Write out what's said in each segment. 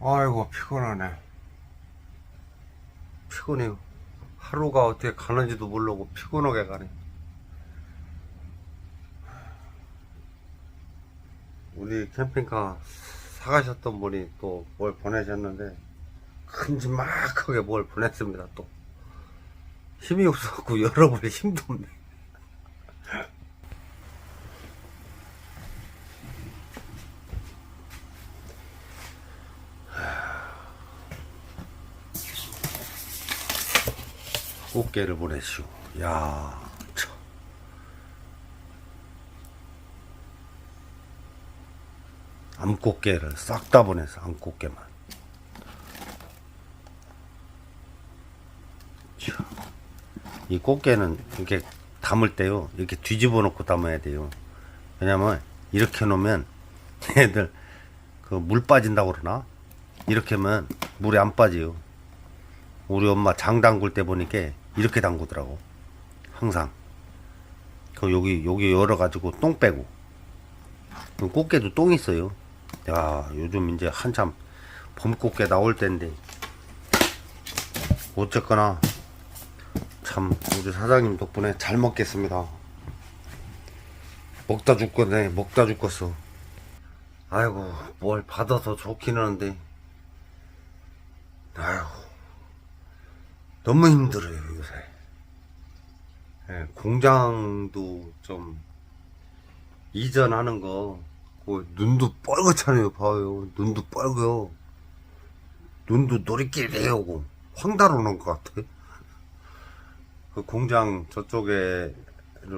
아이고 피곤하네. 피곤해요. 하루가 어떻게 가는지도 모르고 피곤하게 가네. 우리 캠핑카 사가셨던 분이 또 뭘 보내셨는데 큼지막하게 뭘 보냈습니다 또. 힘이 없어갖고 열어볼 힘도 없네 꽃게를 보내시오. 야, 참. 암꽃게를 싹 다 보내서 암꽃게만. 참. 이 꽃게는 이렇게 담을 때요, 이렇게 뒤집어 놓고 담아야 돼요. 왜냐면 이렇게 놓으면 얘들 그 물 빠진다고 그러나? 이렇게 하면 물이 안 빠져요. 우리 엄마 장 담글 때 보니까 이렇게 담그더라고. 항상. 그 여기 여기 열어 가지고 똥 빼고. 그 꽃게도 똥 있어요. 야 요즘 이제 한참 봄꽃게 나올 때인데 어쨌거나 참 우리 사장님 덕분에 잘 먹겠습니다. 먹다 죽겠네 먹다 죽겠어. 아이고 뭘 받아서 좋긴 하는데 아이고 너무 힘들어요 요새 예, 공장도 좀 이전하는 거 그 눈도 뻘겋잖아요 봐요. 눈도 뻘겋요. 눈도 노리끼리 해오고 황달오는 것 같아. 그 공장 저쪽에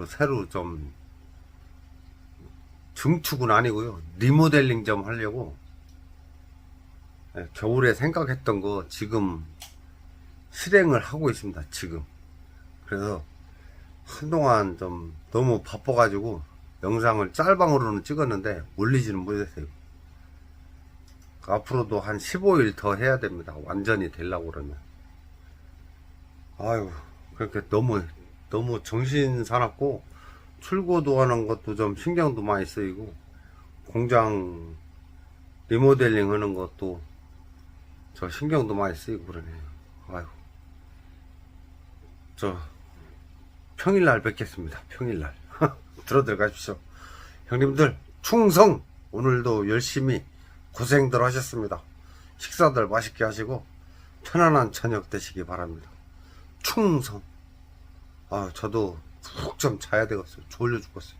새로 좀 증축은 아니고요. 리모델링 좀 하려고 예, 겨울에 생각했던 거 지금 실행을 하고 있습니다, 지금. 그래서 한동안 좀 너무 바빠가지고 영상을 짤방으로는 찍었는데 올리지는 못했어요. 앞으로도 한 15일 더 해야 됩니다. 완전히 되려고 그러면. 아유, 그렇게 너무, 너무 정신 사납고 출고도 하는 것도 좀 신경도 많이 쓰이고 공장 리모델링 하는 것도 저 신경도 많이 쓰이고 그러네요. 아유. 저 평일날 뵙겠습니다. 평일날 들어 들어가십시오. 형님들 충성 오늘도 열심히 고생들 하셨습니다. 식사들 맛있게 하시고 편안한 저녁 되시기 바랍니다. 충성. 아 저도 푹 좀 자야 되겠어요. 졸려 죽겠어요.